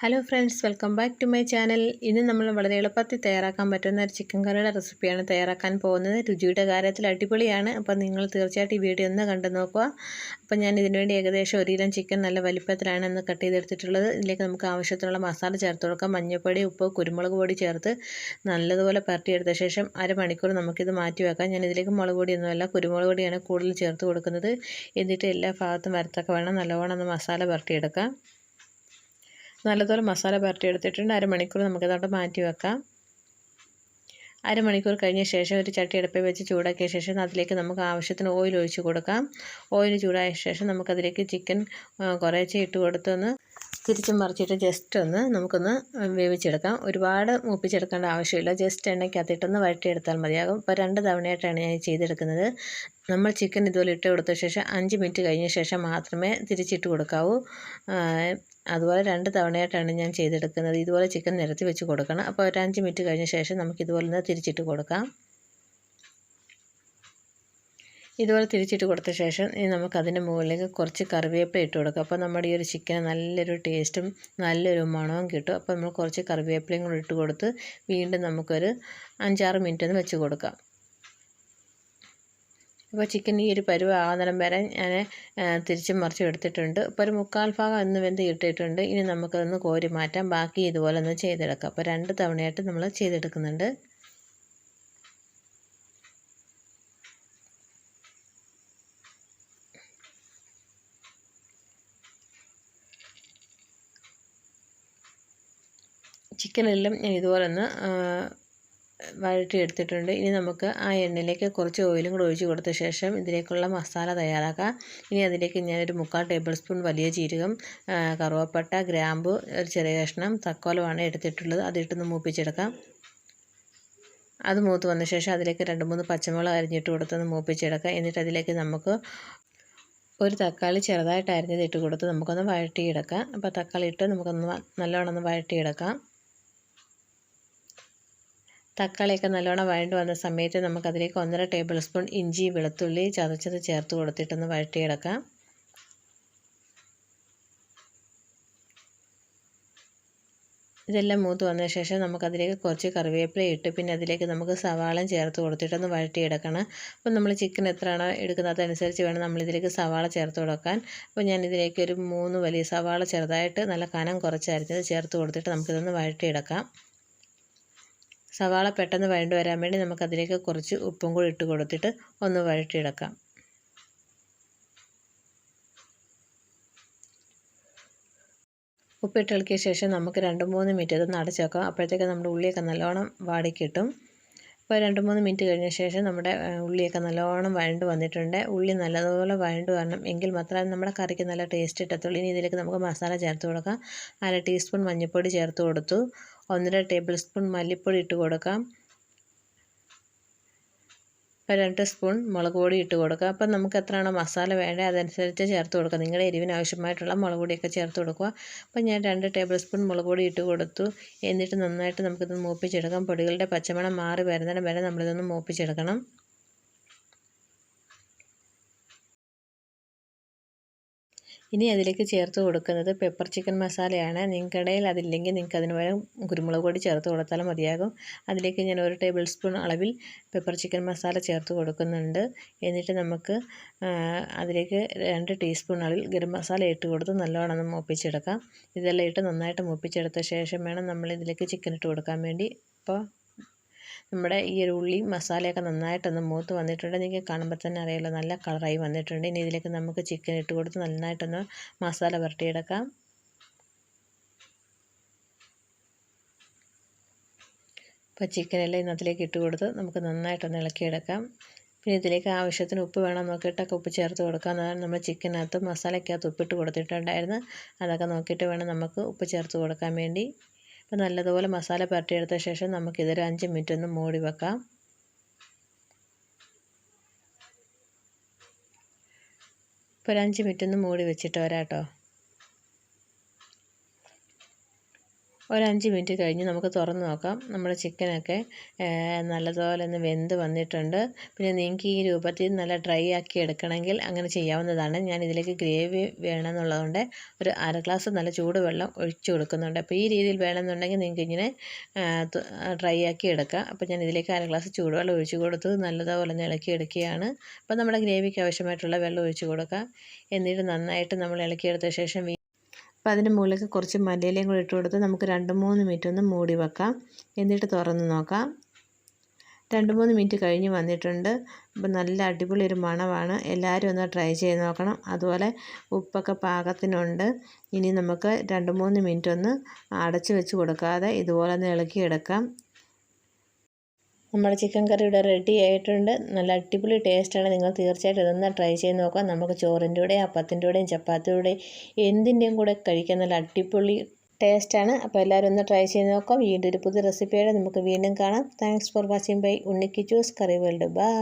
Hello friends welcome back to my channel ഇന്ന് നമ്മൾ വളരെ എളുപ്പത്തിൽ തയ്യാറാക്കാൻ പറ്റുന്ന ഒരു ചിക്കൻ കറിയുടെ റെസിപ്പിയാണ് തയ്യാറാക്കാൻ പോകുന്നത്. രുചിയുടെ കാര്യത്തിൽ അടിപൊളിയാണ്. അപ്പോൾ നിങ്ങൾ തീർച്ചയായിട്ടും ഈ വീഡിയോ ഒന്ന് കണ്ടു നോക്കുക. അപ്പോൾ ഞാൻ ഇതിനു വേണ്ടി ഏകദേശം ഒരു കിലോ ചിക്കൻ നല്ല വലിപ്പത്തിലാണ് ഇന്ന് കട്ട് ചെയ്തെടുത്തിട്ടുള്ളത്. ഇതിലേക്ക് നമുക്ക് ആവശ്യത്തിനുള്ള മസാല ചേർത്ത് കൊടുക്കാം. മഞ്ഞൾപ്പൊടി ഉപ്പ് കുരുമുളക് പൊടി ചേർത്ത് നല്ലതുപോലെ പരട്ടിയെടുത്ത ശേഷം അരമണിക്കൂർ നമുക്കിത് മാറ്റി വെക്കാം. ഞാൻ ഇതിലേക്ക് മുളക് പൊടിയൊന്നുമല്ല കുരുമുളക് പൊടിയാണ് കൂടുതൽ ചേർത്ത് കൊടുക്കുന്നത്. എന്നിട്ട് എല്ലാ ഭാഗത്തും വരത്തൊക്കെ വേണം. നല്ലവണ്ണം ഒന്ന് മസാല പരട്ടിയെടുക്കാം നല്ലതുപോലെ മസാല പുരട്ടി എടുത്തിട്ടുണ്ട് അരമണിക്കൂർ നമുക്കതോട്ട് മാറ്റി വെക്കാം. അരമണിക്കൂർ കഴിഞ്ഞ ശേഷം ഒരു ചട്ടി അടുപ്പിൽ വെച്ച് ചൂടാക്കിയ ശേഷം അതിലേക്ക് നമുക്ക് ആവശ്യത്തിന് ഓയിൽ ഒഴിച്ച് കൊടുക്കാം. ഓയിൽ ചൂടായ ശേഷം നമുക്കതിലേക്ക് ചിക്കൻ കുറേശ്ശെ ഇട്ട് കൊടുത്തൊന്ന് തിരിച്ചും മറിച്ചിട്ട് ജസ്റ്റ് ഒന്ന് നമുക്കൊന്ന് വേവിച്ചെടുക്കാം. ഒരുപാട് മൂപ്പിച്ചെടുക്കേണ്ട ആവശ്യമില്ല. ജസ്റ്റ് എണ്ണയ്ക്കകത്തിട്ടൊന്ന് വഴറ്റിയെടുത്താൽ മതിയാകും. ഇപ്പോൾ രണ്ട് തവണയായിട്ടാണ് ഞാൻ ചെയ്തെടുക്കുന്നത്. നമ്മൾ ചിക്കൻ ഇതുപോലെ ഇട്ട് കൊടുത്ത ശേഷം അഞ്ച് മിനിറ്റ് കഴിഞ്ഞ ശേഷം മാത്രമേ തിരിച്ചിട്ട് കൊടുക്കാവൂ. അതുപോലെ രണ്ട് തവണയായിട്ടാണ് ഞാൻ ചെയ്തെടുക്കുന്നത്. ഇതുപോലെ ചിക്കൻ നിരത്തി വെച്ച് കൊടുക്കണം. അപ്പോൾ ഒരു അഞ്ച് മിനിറ്റ് കഴിഞ്ഞ ശേഷം നമുക്ക് ഇതുപോലെ ഒന്ന് തിരിച്ചിട്ട് കൊടുക്കാം. ഇതുപോലെ തിരിച്ചിട്ട് കൊടുത്ത ശേഷം ഇനി നമുക്കതിന്റെ മുകളിലേക്ക് കുറച്ച് കറിവേപ്പില ഇട്ട് കൊടുക്കാം. അപ്പോൾ നമ്മുടെ ഈ ഒരു ചിക്കന് നല്ലൊരു ടേസ്റ്റും നല്ലൊരു മണവും കിട്ടും. അപ്പോൾ നമ്മൾ കുറച്ച് കറിവേപ്പിലയും കൂടി ഇട്ട് കൊടുത്ത് വീണ്ടും നമുക്കൊരു അഞ്ചാറ് മിനിറ്റ് ഒന്ന് വെച്ച് കൊടുക്കാം. അപ്പോൾ ചിക്കൻ ഈ ഒരു പരുവ ആകുന്നേരം വരെ ഞാൻ തിരിച്ചും മറിച്ചും എടുത്തിട്ടുണ്ട്. ഇപ്പോൾ ഒരു മുക്കാൽ ഭാഗം ഒന്ന് വെന്ത് ഇട്ടിട്ടുണ്ട്. ഇനി നമുക്കതൊന്ന് കോരി മാറ്റാം. ബാക്കി ഇതുപോലെ ഒന്ന് ചെയ്തെടുക്കാം. അപ്പോൾ രണ്ട് തവണയായിട്ട് നമ്മൾ ചെയ്തെടുക്കുന്നുണ്ട്. ചിക്കനെല്ലാം ഞാൻ ഇതുപോലെ ഒന്ന് എടുത്തിട്ടുണ്ട് ഇനി നമുക്ക് ആ എണ്ണയിലേക്ക് കുറച്ച് ഓയിലും കൂടെ ഒഴിച്ച് കൊടുത്ത ശേഷം ഇതിലേക്കുള്ള മസാല തയ്യാറാക്കാം. ഇനി അതിലേക്ക് ഞാനൊരു മുക്കാൽ ടേബിൾ സ്പൂൺ വലിയ ജീരകം കറുവപ്പട്ട ഗ്രാമ്പ് ഒരു ചെറിയ കഷ്ണം തക്കോലമാണ് എടുത്തിട്ടുള്ളത്. അതിട്ടൊന്ന് മൂപ്പിച്ചെടുക്കാം. അത് മൂത്ത് വന്ന ശേഷം അതിലേക്ക് രണ്ട് മൂന്ന് പച്ചമുളക് അരിഞ്ഞിട്ട് കൊടുത്തൊന്ന് മൂപ്പിച്ചെടുക്കാം. എന്നിട്ട് അതിലേക്ക് നമുക്ക് ഒരു തക്കാളി ചെറുതായിട്ട് അരിഞ്ഞത് ഇട്ട് കൊടുത്ത് നമുക്കൊന്ന് വഴറ്റിയെടുക്കാം. അപ്പോൾ തക്കാളി ഇട്ട് നമുക്കൊന്ന് നല്ലോണം ഒന്ന് വഴട്ടിയെടുക്കാം തക്കാളിയൊക്കെ നല്ലോണം വഴണ്ട് വന്ന സമയത്ത് നമുക്കതിലേക്ക് ഒന്നര ടേബിൾ സ്പൂൺ ഇഞ്ചി വെളുത്തുള്ളി ചതച്ചത് ചേർത്ത് കൊടുത്തിട്ടൊന്ന് വഴറ്റിയെടുക്കാം. ഇതെല്ലാം മൂത്ത് വന്ന ശേഷം നമുക്കതിലേക്ക് കുറച്ച് കറിവേപ്പില ഇട്ട് പിന്നെ അതിലേക്ക് നമുക്ക് സവാള ചേർത്ത് കൊടുത്തിട്ടൊന്ന് വഴറ്റിയെടുക്കണം. അപ്പോൾ നമ്മൾ ചിക്കൻ എത്രയാണോ എടുക്കുന്നത് അതനുസരിച്ച് വേണം നമ്മളിതിലേക്ക് സവാള ചേർത്ത് കൊടുക്കാൻ. അപ്പോൾ ഞാൻ ഇതിലേക്ക് ഒരു മൂന്ന് വലിയ സവാള ചെറുതായിട്ട് നല്ല കനം കുറച്ചരിഞ്ഞത് ചേർത്ത് കൊടുത്തിട്ട് നമുക്കിതൊന്ന് വഴട്ടിയെടുക്കാം സവാള പെട്ടെന്ന് വഴണ്ട് വരാൻ വേണ്ടി നമുക്കതിലേക്ക് കുറച്ച് ഉപ്പും കൂടി ഇട്ട് കൊടുത്തിട്ട് ഒന്ന് വഴറ്റിയെടുക്കാം. ഉപ്പിട്ട് ഇളക്കിയ ശേഷം നമുക്ക് രണ്ട് മൂന്ന് മിനിറ്റ് അതൊന്ന് അടച്ച് വെക്കാം. അപ്പോഴത്തേക്ക് നമ്മുടെ ഉള്ളിയൊക്കെ നല്ലോണം വാടി കിട്ടും. ഇപ്പോൾ രണ്ട് മൂന്ന് മിനിറ്റ് കഴിഞ്ഞ ശേഷം നമ്മുടെ ഉള്ളിയൊക്കെ നല്ലോണം വഴണ്ട് വന്നിട്ടുണ്ട്. ഉള്ളി നല്ലതുപോലെ വഴണ്ട് വരണം. എങ്കിൽ മാത്രമേ നമ്മുടെ കറിക്ക് നല്ല ടേസ്റ്റ് കിട്ടത്തുള്ളൂ. ഇനി ഇതിലേക്ക് നമുക്ക് മസാല ചേർത്ത് കൊടുക്കാം. അര ടീസ്പൂൺ മഞ്ഞൾപ്പൊടി ചേർത്ത് കൊടുത്തു. ഒന്നര ടേബിൾ സ്പൂൺ മല്ലിപ്പൊടി ഇട്ട് കൊടുക്കാം. രണ്ട് സ്പൂൺ മുളക് പൊടി ഇട്ട് കൊടുക്കുക അപ്പം നമുക്ക് എത്രയാണോ മസാല വേണ്ടത് അതനുസരിച്ച് ചേർത്ത് കൊടുക്കുക നിങ്ങളുടെ എരിവിന് ആവശ്യമായിട്ടുള്ള മുളക് പൊടിയൊക്കെ ചേർത്ത് കൊടുക്കുക. അപ്പം ഞാൻ രണ്ട് ടേബിൾ സ്പൂൺ മുളക് പൊടി ഇട്ട് കൊടുത്തു. എന്നിട്ട് നന്നായിട്ട് നമുക്കിത് മൂപ്പിച്ചെടുക്കാം. പൊടികളുടെ പച്ചമണം മാറി വരുന്നിടം വരെ നമ്മളിതൊന്ന് മൂപ്പിച്ചെടുക്കണം. ഇനി അതിലേക്ക് ചേർത്ത് കൊടുക്കുന്നത് പെപ്പർ ചിക്കൻ മസാലയാണ് നിങ്ങളുടെ അതില്ലെങ്കിൽ നിങ്ങൾക്ക് അതിന് പകരം കുരുമുളക് പൊടി ചേർത്ത് കൊടുത്താലും മതിയാകും. അതിലേക്ക് ഞാൻ ഒരു ടേബിൾ സ്പൂൺ അളവിൽ പെപ്പർ ചിക്കൻ മസാല ചേർത്ത് കൊടുക്കുന്നുണ്ട്. എന്നിട്ട് നമുക്ക് അതിലേക്ക് രണ്ട് ടീസ്പൂൺ അളവിൽ ഗരം മസാല ഇട്ട് കൊടുത്ത് നല്ലോണം മൂപ്പിച്ചെടുക്കാം. ഇതെല്ലാം ഇട്ട് നന്നായിട്ട് മൂപ്പിച്ചെടുത്ത ശേഷം വേണം നമ്മൾ ഇതിലേക്ക് ചിക്കൻ ഇട്ട് കൊടുക്കാൻ വേണ്ടി. അപ്പോൾ നമ്മുടെ ഈ ഒരു ഉള്ളി മസാലയൊക്കെ നന്നായിട്ടൊന്ന് മൂത്ത് വന്നിട്ടുണ്ട്. നിങ്ങൾക്ക് കാണുമ്പോൾ തന്നെ അറിയാമല്ലോ നല്ല കളറായി വന്നിട്ടുണ്ട്. ഇനി ഇതിലേക്ക് നമുക്ക് ചിക്കൻ ഇട്ട് കൊടുത്ത് നന്നായിട്ടൊന്ന് മസാല പുരട്ടിയെടുക്കാം. ഇപ്പോൾ ചിക്കനെല്ലാം ഇന്നത്തിലേക്ക് ഇട്ട് കൊടുത്ത് നമുക്ക് നന്നായിട്ടൊന്ന് ഇളക്കിയെടുക്കാം. പിന്നെ ഇതിലേക്ക് ആവശ്യത്തിന് ഉപ്പ് വേണം നോക്കിയിട്ടൊക്കെ ഉപ്പ് ചേർത്ത് കൊടുക്കാം. നമ്മൾ ചിക്കനകത്ത് മസാലയ്ക്കകത്ത് ഉപ്പിട്ട് കൊടുത്തിട്ടുണ്ടായിരുന്നു അതൊക്കെ നോക്കിയിട്ട് വേണം നമുക്ക് ഉപ്പ് ചേർത്ത് കൊടുക്കാൻ വേണ്ടി. അപ്പോൾ നല്ലതുപോലെ മസാല പുരട്ടിയെടുത്ത ശേഷം നമുക്കിതൊരു അഞ്ച് മിനിറ്റ് ഒന്ന് മൂടി വെക്കാം. ഇപ്പോൾ ഒരു അഞ്ച് മിനിറ്റ് ഒന്ന് മൂടി വെച്ചിട്ട് വരാം കേട്ടോ ഒരു അഞ്ച് മിനിറ്റ് കഴിഞ്ഞ് നമുക്ക് തുറന്ന് നോക്കാം. നമ്മുടെ ചിക്കനൊക്കെ നല്ലതുപോലെ ഒന്ന് വെന്ത് വന്നിട്ടുണ്ട്. പിന്നെ നിങ്ങൾക്ക് ഈ രൂപത്തിൽ നല്ല ഡ്രൈ ആക്കി എടുക്കണമെങ്കിൽ അങ്ങനെ ചെയ്യാവുന്നതാണ്. ഞാൻ ഇതിലേക്ക് ഗ്രേവി വേണമെന്നുള്ളതുകൊണ്ട് ഒരു അര ഗ്ലാസ് നല്ല ചൂടുവെള്ളം ഒഴിച്ചു കൊടുക്കുന്നുണ്ട്. അപ്പോൾ ഈ രീതിയിൽ വേണമെന്നുണ്ടെങ്കിൽ നിങ്ങൾക്ക് ഇങ്ങനെ ഡ്രൈ ആക്കി എടുക്കാം. അപ്പോൾ ഞാൻ ഇതിലേക്ക് അര ഗ്ലാസ് ചൂടുവെള്ളം ഒഴിച്ചു കൊടുത്ത് നല്ലതുപോലെ ഒന്ന് ഇളക്കി എടുക്കുകയാണ്. അപ്പോൾ നമ്മുടെ ഗ്രേവിക്ക് ആവശ്യമായിട്ടുള്ള വെള്ളം ഒഴിച്ചു കൊടുക്കാം. എന്നിട്ട് നന്നായിട്ട് നമ്മൾ ഇളക്കിയെടുത്ത ശേഷം അപ്പോൾ അതിന്റെ മുകളിലേക്ക് കുറച്ച് മല്ലിയിലയും കൂടി ഇട്ട് കൊടുത്ത് നമുക്ക് രണ്ട് മൂന്ന് മിനിറ്റ് ഒന്ന് മൂടി വെക്കാം. എന്നിട്ട് തുറന്ന് നോക്കാം. രണ്ട് മൂന്ന് മിനിറ്റ് കഴിഞ്ഞ് വന്നിട്ടുണ്ട്. അപ്പോൾ നല്ല അടിപൊളി ഒരു മണമാണ്. എല്ലാവരും ഒന്ന് ട്രൈ ചെയ്ത് നോക്കണം. അതുപോലെ ഉപ്പൊക്കെ പാകത്തിനുണ്ട്. ഇനി നമുക്ക് രണ്ട് മൂന്ന് മിനിറ്റ് ഒന്ന് അടച്ച് വെച്ച് കൊടുക്കാതെ ഇതുപോലെ ഒന്ന് ഇളക്കിയെടുക്കാം. നമ്മുടെ ചിക്കൻ കറി ഇവിടെ റെഡി ആയിട്ടുണ്ട്. നല്ല അടിപൊളി ടേസ്റ്റാണ് നിങ്ങൾ തീർച്ചയായിട്ടും ഇതൊന്ന് ട്രൈ ചെയ്ത് നോക്കാം നമുക്ക് ചോറിന്റെ കൂടെ അപ്പത്തിന്റെ കൂടെയും ചപ്പാത്തിയുടെയും എന്തിന്റെയും കൂടെ കഴിക്കാൻ നല്ല അടിപൊളി ടേസ്റ്റാണ് അപ്പോൾ എല്ലാവരും ഒന്ന് ട്രൈ ചെയ്ത് നോക്കാം വീണ്ടും ഒരു പുതിയ റെസിപ്പിയോടെ നമുക്ക് വീണ്ടും കാണാം. താങ്ക്സ് ഫോർ വാച്ചിങ് ബൈ ഉണ്ണിക്ക് ജ്യൂസ് കറി വേൾഡ് ബൈ